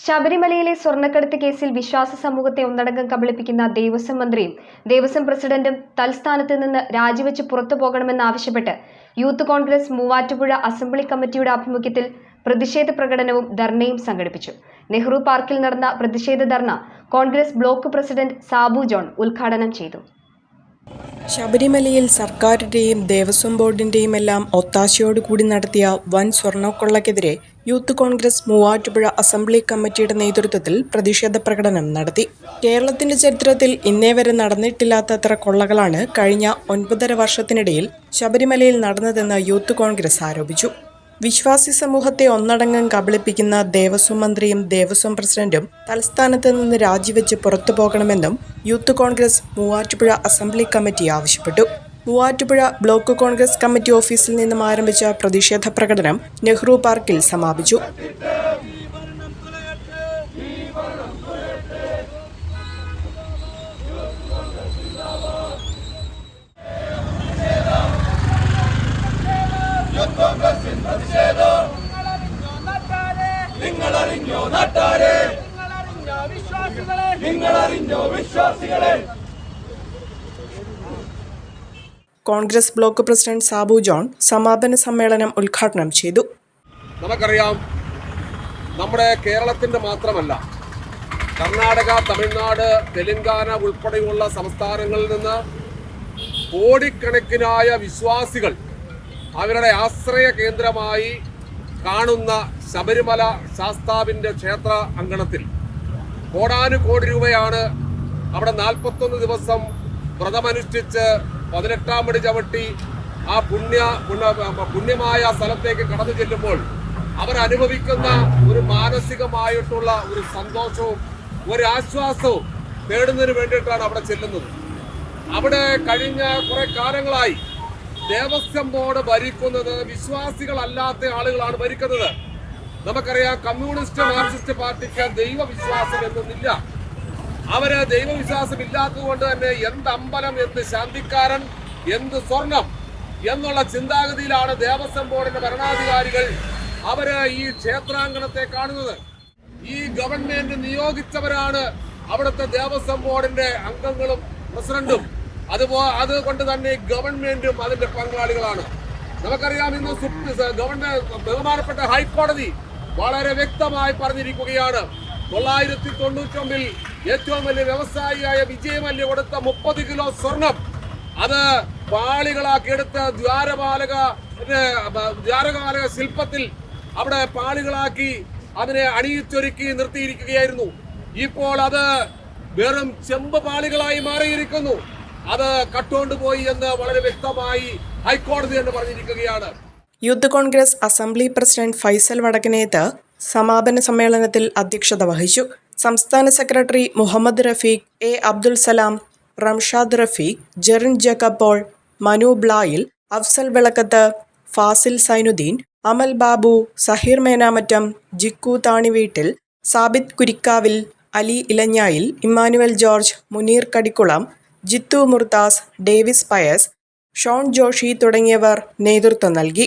ശബരിമലയിലെ സ്വർണക്കടത്ത് കേസിൽ വിശ്വാസ സമൂഹത്തെ ഒന്നടങ്കം കബളിപ്പിക്കുന്ന ദേവസ്വം മന്ത്രിയും ദേവസ്വം പ്രസിഡന്റും തൽസ്ഥാനത്ത് നിന്ന് രാജിവെച്ച് പുറത്തു പോകണമെന്നാവശ്യപ്പെട്ട് യൂത്ത് കോൺഗ്രസ് മൂവാറ്റുപുഴ അസംബ്ലി കമ്മിറ്റിയുടെ ആഭിമുഖ്യത്തിൽ പ്രതിഷേധ പ്രകടനവും ധർണയും സംഘടിപ്പിച്ചു. നെഹ്റു പാർക്കിൽ നടന്ന പ്രതിഷേധ ധർണ കോൺഗ്രസ് ബ്ലോക്ക് പ്രസിഡന്റ് സാബു ജോൺ ഉദ്ഘാടനം ചെയ്തു. ശബരിമലയിൽ സർക്കാരിന്റെയും ദേവസ്വം ബോർഡിന്റെയും എല്ലാം ഒത്താശയോടുകൂടി നടത്തിയ വൻ സ്വർണക്കൊള്ളക്കെതിരെ യൂത്ത് കോൺഗ്രസ് മൂവാറ്റുപുഴ അസംബ്ലി കമ്മിറ്റിയുടെ നേതൃത്വത്തിൽ പ്രതിഷേധ പ്രകടനം നടത്തി. കേരളത്തിന്റെ ചരിത്രത്തിൽ ഇന്നേ വരെ നടന്നിട്ടില്ലാത്തത്ര കൊള്ളകളാണ് കഴിഞ്ഞ ഒൻപതര വർഷത്തിനിടയിൽ ശബരിമലയിൽ നടന്നതെന്ന് യൂത്ത് കോൺഗ്രസ് ആരോപിച്ചു. വിശ്വാസി സമൂഹത്തെ ഒന്നടങ്കം കബളിപ്പിക്കുന്ന ദേവസ്വം മന്ത്രിയും ദേവസ്വം പ്രസിഡന്റും തലസ്ഥാനത്ത് നിന്ന് രാജിവെച്ച് പുറത്തു പോകണമെന്നും youth Congress Muvattupuzha assembly committee ആവശ്യപ്പെട്ടു. മൂവാറ്റുപുഴ ബ്ലോക്ക് കോൺഗ്രസ് കമ്മിറ്റി ഓഫീസിൽ നിന്നും ആരംഭിച്ച പ്രതിഷേധ പ്രകടനം നെഹ്റു പാർക്കിൽ സമാപിച്ചു. നിങ്ങളറിഞ്ഞോ നാട്ടാരെ? നിങ്ങളറിഞ്ഞോ വിശ്വാസികളെ നിങ്ങളറിഞ്ഞോ വിശ്വാസികളെ കോൺഗ്രസ് ബ്ലോക്ക് പ്രസിഡന്റ് സാബു ജോൺ സമാപന സമ്മേളനം ഉദ്ഘാടനം ചെയ്തു. നമുക്കറിയാം നമ്മുടെ കേരളത്തിന്റെ മാത്രമല്ല കർണാടക തമിഴ്നാട് തെലങ്കാന ഉൾപ്പെടെയുള്ള സംസ്ഥാനങ്ങളിൽ നിന്ന് കോടിക്കണക്കിനായ വിശ്വാസികൾ അവരുടെ ആശ്രയ കേന്ദ്രമായി കാണുന്ന ശബരിമല ശാസ്താവിന്റെ ക്ഷേത്ര അങ്കണത്തിൽ കോടാനുകോടി രൂപയാണ് അവിടെ നാൽപ്പത്തൊന്ന് ദിവസം വ്രതമനുഷ്ഠിച്ച് പതിനെട്ടാം പടി ചവിട്ടി ആ പുണ്യ പുണ്യ- പുണ്യമായ സ്ഥലത്തേക്ക് കടന്നു ചെല്ലുമ്പോൾ അവർ അനുഭവിക്കുന്ന ഒരു മാനസികമായിട്ടുള്ള ഒരു സന്തോഷവും ഒരു ആശ്വാസവും നേടുന്നതിന് വേണ്ടിയിട്ടാണ് അവിടെ ചെല്ലുന്നത്. അവിടെ കഴിഞ്ഞ കുറെ കാലങ്ങളായി ദേവസ്വം ബോർഡ് ഭരിക്കുന്നത് വിശ്വാസികളല്ലാത്ത ആളുകളാണ് ഭരിക്കുന്നത്. നമുക്കറിയാം കമ്മ്യൂണിസ്റ്റ് മാർക്സിസ്റ്റ് പാർട്ടിക്ക് ദൈവവിശ്വാസം എന്നൊന്നില്ല. അവർ ദൈവവിശ്വാസം ഇല്ലാത്തത് കൊണ്ട് തന്നെ എന്ത് അമ്പലം എന്ത് ശാന്തിക്കാരൻ എന്ത് സ്വർണം എന്നുള്ള ചിന്താഗതിയിലാണ് ദേവസ്വം ബോർഡിന്റെ ഭരണാധികാരികൾ അവർ ഈ ക്ഷേത്രാങ്കണത്തെ കാണുന്നത്. ഈ ഗവൺമെന്റ് നിയോഗിച്ചവരാണ് അവിടുത്തെ ദേവസ്വം ബോർഡിന്റെ അംഗങ്ങളും പ്രസിഡന്റും. അതുപോ അതുകൊണ്ട് തന്നെ ഗവൺമെന്റും അതിന്റെ പങ്കാളികളാണ്. നമുക്കറിയാം ഇന്ന് ഗവൺമെന്റ് ബഹുമാനപ്പെട്ട ഹൈക്കോടതി വളരെ വ്യക്തമായി പറഞ്ഞിരിക്കുകയാണ്. തൊള്ളായിരത്തി തൊണ്ണൂറ്റൊന്നിൽ ഏറ്റവും വലിയ വ്യവസായിയായ വിജയമല്യ കൊടുത്ത മുപ്പത് കിലോ സ്വർണം. അത് പാളികളാക്കി എടുത്ത് ദ്വാരപാലക ദ്വാരപാലക ശില്പത്തിൽ അവിടെ പാളികളാക്കി അതിനെ അണിയിച്ചൊരുക്കി നിർത്തിയിരിക്കുകയായിരുന്നു. ഇപ്പോൾ അത് വെറും ചെമ്പ് പാളികളായി മാറിയിരിക്കുന്നു. അത് കട്ടുകൊണ്ടുപോയി എന്ന് വളരെ വ്യക്തമായി ഹൈക്കോടതി എന്ന് പറഞ്ഞിരിക്കുകയാണ്. Youth Congress assembly president Faisal Vadakkanethu സമാപന സമ്മേളനത്തിൽ അധ്യക്ഷത വഹിച്ചു. സംസ്ഥാന സെക്രട്ടറി മുഹമ്മദ് റഫീഖ് എ അബ്ദുൽ സലാം റംഷാദ് റഫീഖ് ജെറിൻ ജക്കപ്പോൾ മനു ബ്ലായിൽ അഫ്സൽ വിളക്കത്ത് ഫാസിൽ സൈനുദ്ദീൻ അമൽ ബാബു സഹീർ മേനാമറ്റം ജിക്കു താണിവീട്ടിൽ സാബിത് കുരിക്കാവിൽ അലി ഇലഞ്ഞായിൽ ഇമ്മാനുവൽ ജോർജ് മുനീർ കടിക്കുളം ജിത്തു മുർത്താസ് ഡേവിസ് പയസ് ഷോൺ ജോഷി തുടങ്ങിയവർ നേതൃത്വം നൽകി.